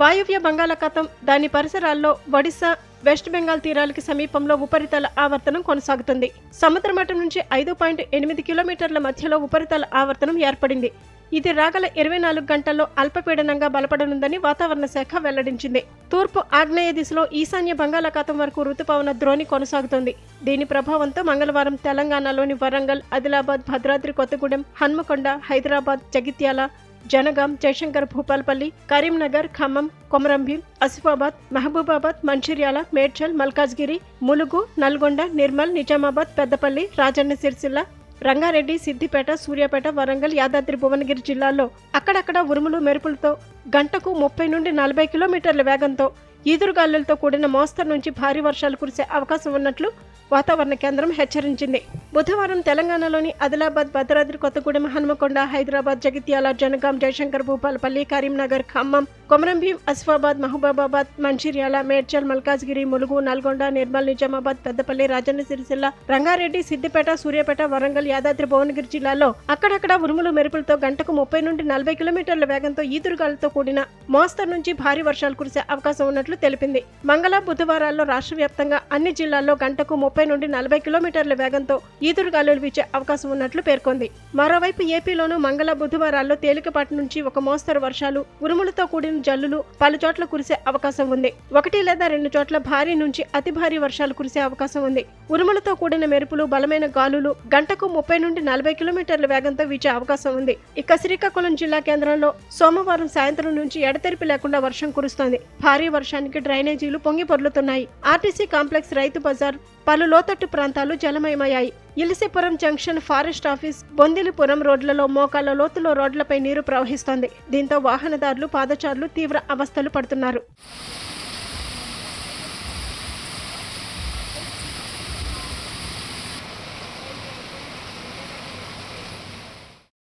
వాయువ్య బంగాళాఖాతం దాని పరిసరాల్లో ఒడిశా వెస్ట్ బెంగాల్ తీరాలకి సమీపంలో ఉపరితల ఆవర్తనం కొనసాగుతుంది. సముద్ర మట్టం నుంచి ఐదు పాయింట్ ఎనిమిది కిలోమీటర్ల మధ్యలో ఉపరితల ఆవర్తనం ఏర్పడింది. ఇది రాగల ఇరవై నాలుగు గంటల్లో అల్పపీడనంగా బలపడనుందని వాతావరణ శాఖ వెల్లడించింది. తూర్పు ఆగ్నేయ దిశలో ఈశాన్య బంగాళాఖాతం వరకు రుతుపవన ద్రోణి కొనసాగుతోంది. దీని ప్రభావంతో మంగళవారం తెలంగాణలోని వరంగల్ ఆదిలాబాద్ భద్రాద్రి కొత్తగూడెం హన్మకొండ హైదరాబాద్ జగిత్యాల జనగాం జయశంకర్ భూపాల్పల్లి కరీంనగర్ ఖమ్మం కొమరంభీం ఆసిఫాబాద్ మహబూబాబాద్ మంచిర్యాల మేడ్చల్ మల్కాజ్గిరి ములుగు నల్గొండ నిర్మల్ నిజామాబాద్ పెద్దపల్లి రాజన్న సిరిసిల్ల రంగారెడ్డి సిద్దిపేట సూర్యాపేట వరంగల్ యాదాద్రి భువనగిరి జిల్లాల్లో అక్కడక్కడ ఉరుములు మెరుపులతో గంటకు ముప్పై నుండి నలభై కిలోమీటర్ల వేగంతో ఈదురుగాలులతో కూడిన మోస్తరు నుంచి భారీ వర్షాలు కురిసే అవకాశం ఉన్నట్లు వాతావరణ కేంద్రం హెచ్చరించింది. బుధవారం తెలంగాణలోని ఆదిలాబాద్ భద్రాద్రి కొత్తగూడెం హనుమకొండ హైదరాబాద్ జగిత్యాల జనగాం జయశంకర్ భూపాలపల్లి కరీంనగర్ ఖమ్మం కొమరంభీం అసిఫాబాద్ మహబూబాబాద్ మంచిర్యాల మేడ్చల్ మల్కాజ్గిరి ములుగు నల్గొండ నిర్మల్ నిజామాబాద్ పెద్దపల్లి రాజన్న సిరిసిల్ల రంగారెడ్డి సిద్దిపేట సూర్యాపేట వరంగల్ యాదాద్రి భువనగిరి జిల్లాల్లో అక్కడక్కడ ఉరుములు మెరుపులతో గంటకు ముప్పై నుండి నలభై కిలోమీటర్ల వేగంతో ఈదురుగాలతో కూడిన మోస్తరు నుంచి భారీ వర్షాలు కురిసే అవకాశం ఉన్నట్లు తెలిపింది. మంగళ బుధవారాల్లో రాష్ట్ర వ్యాప్తంగా అన్ని జిల్లాల్లో గంటకు ముప్పై నుండి నలభై కిలోమీటర్ల వేగంతో ఈదురుగాలులు వీచే అవకాశం ఉన్నట్లు పేర్కొంది. మరోవైపు ఏపీలోనూ మంగళ బుధవారాల్లో తేలికపాటి నుంచి ఒక మోస్తరు వర్షాలు ఉరుములతో కూడిన జల్లులు పలు చోట్ల కురిసే అవకాశం ఉంది. ఒకటి లేదా రెండు చోట్ల భారీ నుంచి అతి భారీ వర్షాలు కురిసే అవకాశం ఉంది. ఉరుములతో కూడిన మెరుపులు బలమైన గాలులు గంటకు ముప్పై నుండి నలభై కిలోమీటర్ల వేగంతో వీచే అవకాశం ఉంది. ఇక శ్రీకాకుళం జిల్లా కేంద్రంలో సోమవారం సాయంత్రం నుంచి ఎడతెరిపి లేకుండా వర్షం కురుస్తోంది. భారీ వర్షానికి డ్రైనేజీలు పొంగి పొర్లుతున్నాయి ఆర్టీసీ కాంప్లెక్స్ రైతు బజార్ పలు లోతట్టు ప్రాంతాలు జలమయమయ్యాయి. Ilisipuram junction forest office Bondilipuram రోడ్లలో మోకాల లోతులో రోడ్లపై నీరు ప్రవహిస్తోంది. దీంతో వాహనదారులు పాదచారులు తీవ్ర అవస్థలు పడుతున్నారు.